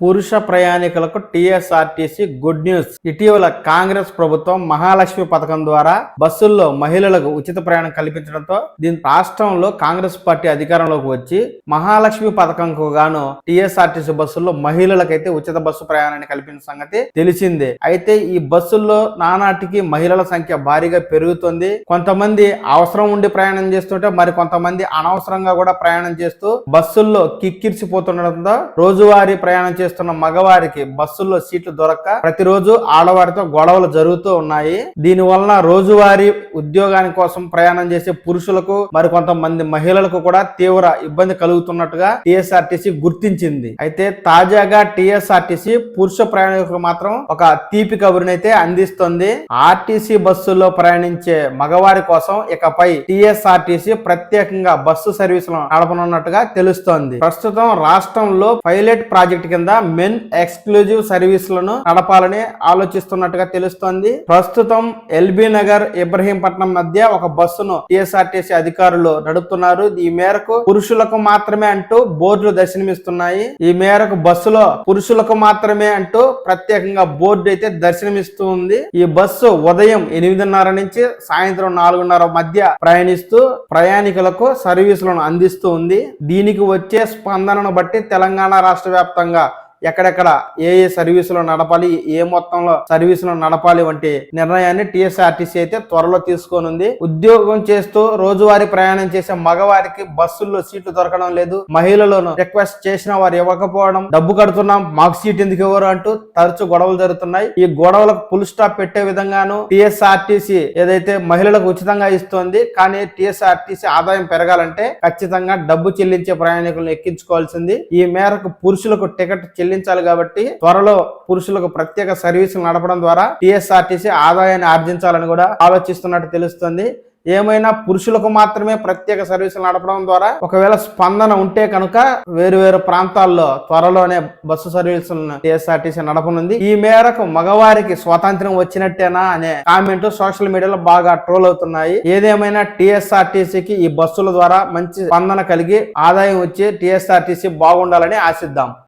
పురుష ప్రయాణికులకు TSRTC good news. ఇటీవల కాంగ్రెస్ ప్రభుత్వం మహాలక్ష్మి పథకం ద్వారా బస్సుల్లో మహిళలకు ఉచిత ప్రయాణం కల్పించడంతో దీని రాష్ట్రంలో కాంగ్రెస్ పార్టీ అధికారంలోకి వచ్చి మహాలక్ష్మి పథకంకు గాను టీఎస్ఆర్టీసీ బస్సుల్లో మహిళలకైతే ఉచిత బస్సు ప్రయాణాన్ని కల్పించిన సంగతి తెలిసిందే. అయితే ఈ బస్సుల్లో నానాటికి మహిళల సంఖ్య భారీగా పెరుగుతుంది. కొంతమంది అవసరం ఉండి ప్రయాణం చేస్తుంటే మరి కొంతమంది అనవసరంగా కూడా ప్రయాణం చేస్తూ బస్సుల్లో కిక్కిరిసిపోతుండటంతో రోజువారీ ప్రయాణం చేస్తున్న మగవారికి బస్సుల్లో సీట్లు దొరక్క ప్రతిరోజు ఆడవారితో గొడవలు జరుగుతూ ఉన్నాయి. దీని వలన రోజువారీ ఉద్యోగాని కోసం ప్రయాణం చేసే పురుషులకు మరి కొంతమంది మహిళలకు కూడా తీవ్ర ఇబ్బంది కలుగుతున్నట్టుగా టిఎస్ఆర్టీసీ గుర్తించింది. అయితే తాజాగా టిఎస్ఆర్టీసీ పురుష ప్రయాణికులకు మాత్రం ఒక తీపి కబురునైతే అందిస్తుంది. ఆర్టీసీ బస్సుల్లో ప్రయాణించే మగవారి కోసం ఇకపై టిఎస్ఆర్టీసీ ప్రత్యేకంగా బస్సు సర్వీసులను నడపనున్నట్టుగా తెలుస్తోంది. ప్రస్తుతం రాష్ట్రంలో పైలట్ ప్రాజెక్ట్ కింద మెన్ ఎక్స్క్లూజివ్ సర్వీసులను నడపాలని ఆలోచిస్తున్నట్టుగా తెలుస్తోంది. ప్రస్తుతం ఎల్బీ నగర్ ఇబ్రహీంపట్నం మధ్య ఒక బస్సును టిఎస్ఆర్టీసీ అధికారులు నడుపుతున్నారు. ఈ మేరకు పురుషులకు మాత్రమే అంటూ బోర్డులు దర్శనమిస్తున్నాయి. ఈ మేరకు బస్సులో పురుషులకు మాత్రమే అంటూ ప్రత్యేకంగా బోర్డు అయితే దర్శనమిస్తూ ఉంది. ఈ బస్సు ఉదయం ఎనిమిదిన్నర నుంచి సాయంత్రం నాలుగున్నర మధ్య ప్రయాణిస్తూ ప్రయాణికులకు సర్వీసులను అందిస్తూ ఉంది. దీనికి వచ్చే స్పందనను బట్టి తెలంగాణ రాష్ట్ర వ్యాప్తంగా ఎక్కడెక్కడ ఏ ఏ సర్వీసులు నడపాలి ఏ మొత్తంలో సర్వీసులు నడపాలి వంటి నిర్ణయాన్ని టీఎస్ఆర్టీసీ అయితే త్వరలో తీసుకోనుంది. ఉద్యోగం చేస్తూ రోజువారీ ప్రయాణం చేసే మగవారికి బస్సుల్లో సీట్లు దొరకడం లేదు. మహిళలను రిక్వెస్ట్ చేసిన వారు ఇవ్వకపోవడం డబ్బు కడుతున్నాం మాకు సీట్ ఎందుకు ఇవ్వరు అంటూ తరచు గొడవలు జరుగుతున్నాయి. ఈ గొడవలకు ఫుల్ స్టాప్ పెట్టే విధంగాను టీఎస్ఆర్టీసీ ఏదైతే మహిళలకు ఉచితంగా ఇస్తోంది కానీ టీఎస్ఆర్టీసీ ఆదాయం పెరగాలంటే ఖచ్చితంగా డబ్బు చెల్లించే ప్రయాణికులను ఎక్కించుకోవాల్సింది. ఈ మేరకు పురుషులకు టికెట్ చెల్లించాలి కాబట్టి త్వరలో పురుషులకు ప్రత్యేక సర్వీసులు నడపడం ద్వారా టీఎస్ఆర్టీసీ ఆదాయాన్ని ఆర్జించాలని కూడా ఆలోచిస్తున్నట్టు తెలుస్తుంది. ఏమైనా పురుషులకు మాత్రమే ప్రత్యేక సర్వీసులు నడపడం ద్వారా ఒకవేళ స్పందన ఉంటే కనుక వేరు వేరు ప్రాంతాల్లో త్వరలోనే బస్సు సర్వీసులను టీఎస్ఆర్టీసీ నడపనుంది. ఈ మేరకు మగవారికి స్వాతంత్ర్యం వచ్చినట్టేనా అనే కామెంట్ సోషల్ మీడియాలో బాగా ట్రోల్ అవుతున్నాయి. ఏదేమైనా టీఎస్ఆర్టీసీకి ఈ బస్సుల ద్వారా మంచి స్పందన కలిగి ఆదాయం వచ్చి టీఎస్ఆర్టీసీ బాగుండాలని ఆశిద్దాం.